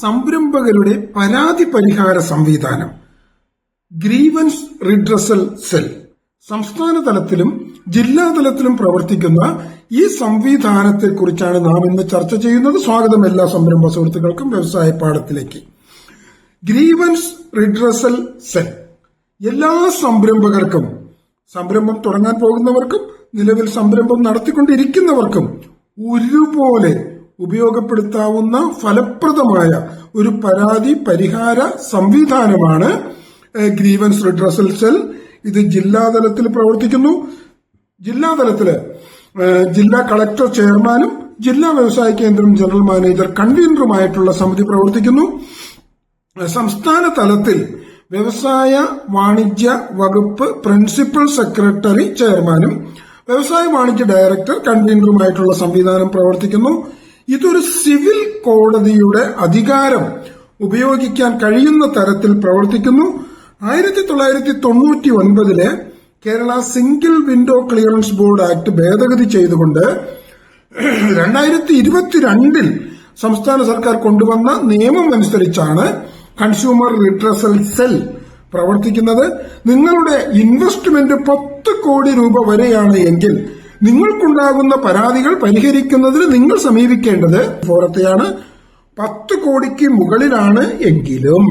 സംരംഭകരുടെ പരാതി പരിഹാര സംവിധാനം. ഗ്രീവൻസ് റിഡ്രസൽ സെൽ സംസ്ഥാന തലത്തിലും ജില്ലാ തലത്തിലും പ്രവർത്തിക്കുന്ന ഈ സംവിധാനത്തെക്കുറിച്ചാണ് നാം ഇന്ന് ചർച്ച ചെയ്യുന്നത്. സ്വാഗതം എല്ലാ സംരംഭ സുഹൃത്തുക്കൾക്കും വ്യവസായ പാഠത്തിലേക്ക്. ഗ്രീവൻസ് റിഡ്രസൽ സെൽ എല്ലാ സംരംഭകർക്കും സംരംഭം തുടങ്ങാൻ പോകുന്നവർക്കും നിലവിൽ സംരംഭം നടത്തിക്കൊണ്ടിരിക്കുന്നവർക്കും ഒരുപോലെ ഉപയോഗപ്പെടുത്താവുന്ന ഫലപ്രദമായ ഒരു പരാതി പരിഹാര സംവിധാനമാണ് ഗ്രീവൻസ് റിഡ്രസൽ സെൽ. ഇത് ജില്ലാതലത്തിൽ പ്രവർത്തിക്കുന്നു. ജില്ലാതലത്തിൽ ജില്ലാ കളക്ടർ ചെയർമാനും ജില്ലാ വ്യവസായ കേന്ദ്രം ജനറൽ മാനേജർ കൺവീനറുമായിട്ടുള്ള സമിതി പ്രവർത്തിക്കുന്നു. സംസ്ഥാന തലത്തിൽ വ്യവസായ വാണിജ്യ വകുപ്പ് പ്രിൻസിപ്പൽ സെക്രട്ടറി ചെയർമാനും വ്യവസായ വാണിജ്യ ഡയറക്ടർ കൺവീനറുമായിട്ടുള്ള സംവിധാനം പ്രവർത്തിക്കുന്നു. ഇതൊരു സിവിൽ കോടതിയുടെ അധികാരം ഉപയോഗിക്കാൻ കഴിയുന്ന തരത്തിൽ പ്രവർത്തിക്കുന്നു. ആയിരത്തി തൊള്ളായിരത്തി തൊണ്ണൂറ്റി ഒൻപതിലെ Kerala single window clearance board act ഭേദഗതി ചെയ്തുകൊണ്ട് രണ്ടായിരത്തി ഇരുപത്തിരണ്ടിൽ സംസ്ഥാന സർക്കാർ കൊണ്ടുവന്ന നിയമം അനുസരിച്ചാണ് കൺസ്യൂമർ ലിറ്ററസൽ സെൽ പ്രവർത്തിക്കുന്നത്. നിങ്ങളുടെ ഇൻവെസ്റ്റ്മെന്റ് പത്ത് കോടി രൂപ വരെയാണ് എങ്കിൽ നിങ്ങൾക്കുണ്ടാകുന്ന പരാതികൾ പരിഹരിക്കുന്നതിന് നിങ്ങൾ സമീപിക്കേണ്ടത് ഫോറത്തെയാണ്. പത്ത് കോടിക്ക് മുകളിലാണ് എങ്കിലും.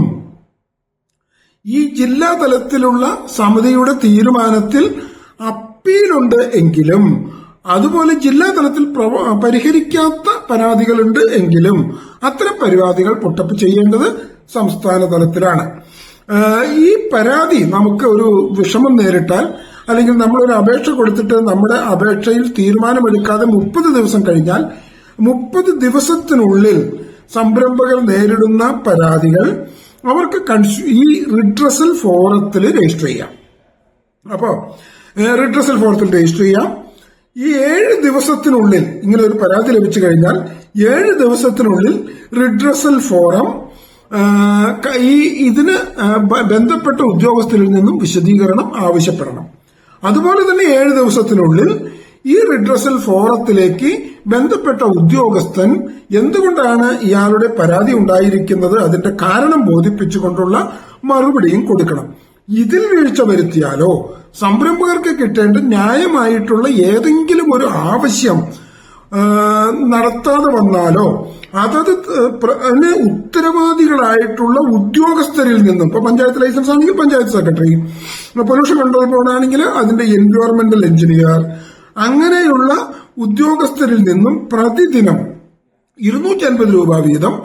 ഈ ജില്ലാ തലത്തിലുള്ള സമിതിയുടെ തീരുമാനത്തിൽ അപ്പീലുണ്ട് എങ്കിലും. അതുപോലെ ജില്ലാ തലത്തിൽ പരിഹരിക്കാത്ത പരാതികളുണ്ട് എങ്കിലും. അത്തരം പരാതികൾ പൊട്ടപ്പ് ചെയ്യേണ്ടത് സംസ്ഥാന തലത്തിലാണ്. ഈ പരാതി നമുക്ക് ഒരു വിഷമം നേരിട്ടാൽ അല്ലെങ്കിൽ നമ്മളൊരു അപേക്ഷ കൊടുത്തിട്ട് നമ്മുടെ അപേക്ഷയിൽ തീരുമാനമെടുക്കാതെ മുപ്പത് ദിവസം കഴിഞ്ഞാൽ മുപ്പത് ദിവസത്തിനുള്ളിൽ സംരംഭകർ നേരിടുന്ന പരാതികൾ അവർക്ക് ഈ റിഡ്രസൽ ഫോറത്തിൽ രജിസ്റ്റർ ചെയ്യാം. അപ്പോൾ റിഡ്രസൽ ഫോറത്തിൽ രജിസ്റ്റർ ചെയ്യാം. ഈ ഏഴ് ദിവസത്തിനുള്ളിൽ ഇങ്ങനെ ഒരു പരാതി ലഭിച്ചു കഴിഞ്ഞാൽ ഏഴ് ദിവസത്തിനുള്ളിൽ റിഡ്രസൽ ഫോറം ഈ ഇതിന് ബന്ധപ്പെട്ട ഉദ്യോഗസ്ഥരിൽ നിന്നും വിശദീകരണം ആവശ്യപ്പെടണം. അതുപോലെ തന്നെ ഏഴ് ദിവസത്തിനുള്ളിൽ ഈ റിഡ്രസൽ ഫോറത്തിലേക്ക് ബന്ധപ്പെട്ട ഉദ്യോഗസ്ഥൻ എന്തുകൊണ്ടാണ് ഇയാളുടെ പരാതി ഉണ്ടായിരിക്കുന്നത് അതിന്റെ കാരണം ബോധിപ്പിച്ചുകൊണ്ടുള്ള മറുപടിയും കൊടുക്കണം. ഇതിൽ വീഴ്ച വരുത്തിയാലോ? സംരംഭകർക്ക് കിട്ടേണ്ട ന്യായമായിട്ടുള്ള ഏതെങ്കിലും ഒരു ആവശ്യം നടത്താതെ വന്നാലോ? അതത് അതിന് ഉത്തരവാദികളായിട്ടുള്ള ഉദ്യോഗസ്ഥരിൽ നിന്നും ഇപ്പൊ പഞ്ചായത്ത് ലൈസൻസ് ആണെങ്കിൽ panchayat secretary pollution control board ആണെങ്കിൽ അതിന്റെ എൻവയോൺമെന്റൽ എഞ്ചിനീയർ അങ്ങനെയുള്ള ഉദ്യോഗസ്ഥരിൽ നിന്നും പ്രതിദിനം ഇരുന്നൂറ്റി അൻപത് രൂപ വീതം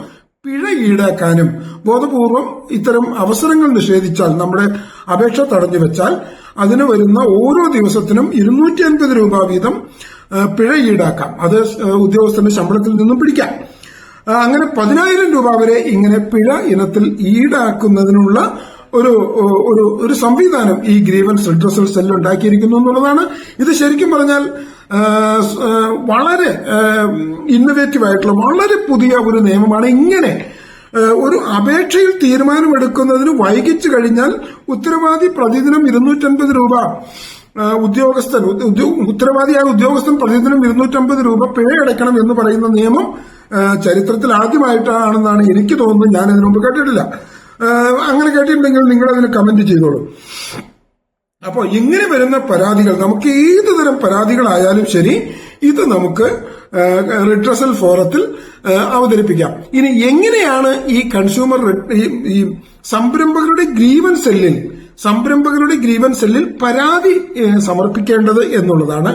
പിഴ ഈടാക്കാനും ബോധപൂർവം ഇത്തരം അവസരങ്ങൾ നിഷേധിച്ചാൽ നമ്മുടെ അപേക്ഷ തടഞ്ഞു വെച്ചാൽ അതിന് വരുന്ന ഓരോ ദിവസത്തിനും ഇരുന്നൂറ്റി അൻപത് രൂപ വീതം പിഴ ഈടാക്കാം. അത് ഉദ്യോഗസ്ഥന്റെ ശമ്പളത്തിൽ നിന്നും പിടിക്കാം. അങ്ങനെ പതിനായിരം രൂപ വരെ ഇങ്ങനെ പിഴ ഇനത്തിൽ ഈടാക്കുന്നതിനുള്ള ഒരു ഒരു ഒരു സംവിധാനം ഈ ഗ്രീവൻസ് റിട്രസൽ സെൽ ഉണ്ടാക്കിയിരിക്കുന്നു എന്നുള്ളതാണ്. ഇത് ശരിക്കും പറഞ്ഞാൽ വളരെ ഇന്നവേറ്റീവ് ആയിട്ടുള്ള വളരെ പുതിയ ഒരു നിയമമാണ്. ഇങ്ങനെ ഒരു അപേക്ഷയിൽ തീരുമാനമെടുക്കുന്നതിന് വൈകിച്ചു കഴിഞ്ഞാൽ ഉത്തരവാദി പ്രതിദിനം ഇരുന്നൂറ്റൻപത് രൂപ ഉദ്യോഗസ്ഥൻ ഉദ്യോ- ഉദ്യോ- ഉത്തരവാദിയായ ഉദ്യോഗസ്ഥൻ പ്രതിദിനം ഇരുന്നൂറ്റമ്പത് രൂപ പിഴ അടയ്ക്കണം എന്ന് പറയുന്ന നിയമം ചരിത്രത്തിൽ ആദ്യമായിട്ടാണെന്നാണ് എനിക്ക് തോന്നുന്നത്. ഞാൻ അതിനു മുമ്പ് കേട്ടിട്ടില്ല. അങ്ങനെ കേട്ടിട്ടുണ്ടെങ്കിൽ നിങ്ങൾ അതിന് കമന്റ് ചെയ്തോളൂ. അപ്പോൾ ഇങ്ങനെ വരുന്ന പരാതികൾ നമുക്ക് ഏത് തരം പരാതികളായാലും ശരി ഇത് നമുക്ക് റിട്രസൽ ഫോറത്തിൽ അവതരിപ്പിക്കാം. ഇനി എങ്ങനെയാണ് ഈ കൺസ്യൂമർ ഈ സംരംഭകരുടെ ഗ്രീവൻ സെല്ലിൽ സംരംഭകരുടെ ഗ്രീവൻ സെല്ലിൽ പരാതി സമർപ്പിക്കേണ്ടത് എന്നുള്ളതാണ്.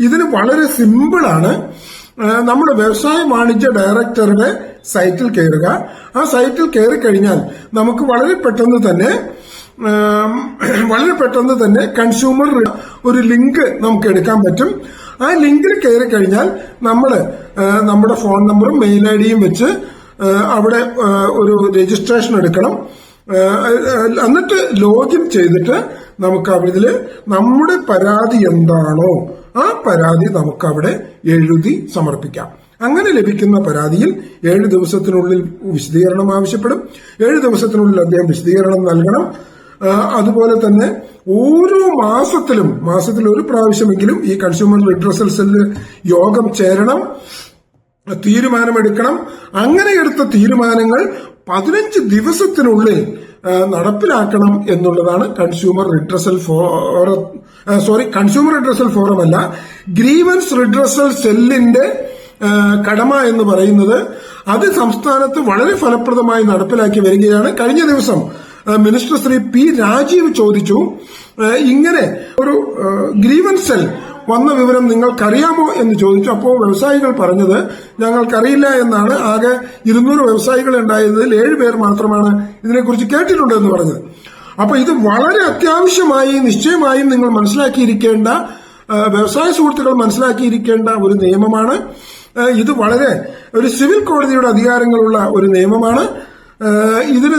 ഇതിന് വളരെ സിമ്പിളാണ്. നമ്മുടെ വ്യവസായ വാണിജ്യ ഡയറക്ടറുടെ സൈറ്റിൽ കയറുക. ആ സൈറ്റിൽ കയറി കഴിഞ്ഞാൽ നമുക്ക് വളരെ പെട്ടെന്ന് തന്നെ വളരെ പെട്ടെന്ന് തന്നെ കൺസ്യൂമർ ഒരു ലിങ്ക് നമുക്ക് എടുക്കാൻ പറ്റും. ആ ലിങ്കിൽ കയറി കഴിഞ്ഞാൽ നമ്മൾ നമ്മുടെ ഫോൺ നമ്പറും മെയിൽ ഐ ഡിയും വെച്ച് അവിടെ ഒരു രജിസ്ട്രേഷൻ എടുക്കണം. എന്നിട്ട് ലോഗിൻ ചെയ്തിട്ട് നമുക്ക് അവിടെ നമ്മുടെ പരാതി എന്താണോ ആ പരാതി നമുക്ക് അവിടെ എഴുതി സമർപ്പിക്കാം. അങ്ങനെ ലഭിക്കുന്ന പരാതിയിൽ ഏഴ് ദിവസത്തിനുള്ളിൽ വിശദീകരണം ആവശ്യപ്പെടും. ഏഴ് ദിവസത്തിനുള്ളിൽ അദ്ദേഹം വിശദീകരണം നൽകണം. അതുപോലെ തന്നെ ഓരോ മാസത്തിലും മാസത്തിൽ ഒരു പ്രാവശ്യമെങ്കിലും ഈ കൺസ്യൂമർ ലിറ്ററസൽസിൽ യോഗം ചേരണം. തീരുമാനമെടുക്കണം. അങ്ങനെ എടുത്ത തീരുമാനങ്ങൾ പതിനഞ്ച് ദിവസത്തിനുള്ളിൽ നടപ്പിലാക്കണം എന്നുള്ളതാണ് consumer redressal forum sorry consumer redressal forum അല്ല. ഗ്രീവൻസ് റിഡ്രസൽ സെല്ലിന്റെ കടമ എന്ന് പറയുന്നത് അത് സംസ്ഥാനത്ത് വളരെ ഫലപ്രദമായി നടപ്പിലാക്കി വരികയാണ്. കഴിഞ്ഞ ദിവസം മിനിസ്റ്റർ ശ്രീ പി രാജീവ് ചോദിച്ചു ഇങ്ങനെ ഒരു ഗ്രീവൻസ് സെൽ വന്ന വിവരം നിങ്ങൾക്കറിയാമോ എന്ന് ചോദിച്ചു. അപ്പോൾ വ്യവസായികൾ പറഞ്ഞത് ഞങ്ങൾക്കറിയില്ല എന്നാണ്. ആകെ ഇരുന്നൂറ് വ്യവസായികൾ ഉണ്ടായതിൽ ഏഴ് പേർ മാത്രമാണ് ഇതിനെക്കുറിച്ച് കേട്ടിട്ടുണ്ട് എന്ന് പറഞ്ഞത്. അപ്പൊ ഇത് വളരെ അത്യാവശ്യമായി നിശ്ചയമായും നിങ്ങൾ മനസ്സിലാക്കിയിരിക്കേണ്ട വ്യവസായ സുഹൃത്തുക്കൾ മനസ്സിലാക്കിയിരിക്കേണ്ട ഒരു നിയമമാണ്. ഇത് വളരെ ഒരു സിവിൽ കോടതിയുടെ അധികാരങ്ങളുള്ള ഒരു നിയമമാണ്. ഇതിന്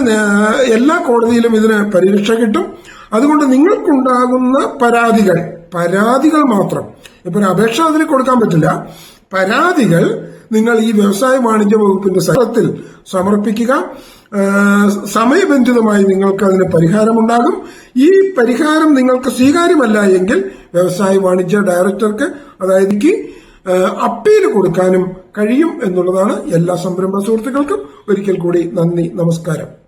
എല്ലാ കോടതിയിലും ഇതിന് പരിരക്ഷ കിട്ടും. അതുകൊണ്ട് നിങ്ങൾക്കുണ്ടാകുന്ന പരാതികൾ പരാതികൾ മാത്രം. ഇപ്പൊ ഒരു അപേക്ഷ അതിന് കൊടുക്കാൻ പറ്റില്ല. പരാതികൾ നിങ്ങൾ ഈ വ്യവസായ വാണിജ്യ വകുപ്പിന്റെ സ്ഥലത്തിൽ സമർപ്പിക്കുക. സമയബന്ധിതമായി നിങ്ങൾക്ക് അതിന് പരിഹാരമുണ്ടാകും. ഈ പരിഹാരം നിങ്ങൾക്ക് സ്വീകാര്യമല്ല എങ്കിൽ വ്യവസായ വാണിജ്യ ഡയറക്ടർക്ക് അതായത് അപ്പീൽ കൊടുക്കാനും കഴിയും എന്നുള്ളതാണ് എല്ലാ സംരംഭ സുഹൃത്തുക്കൾക്കും. ഒരിക്കൽ കൂടി നന്ദി നമസ്കാരം.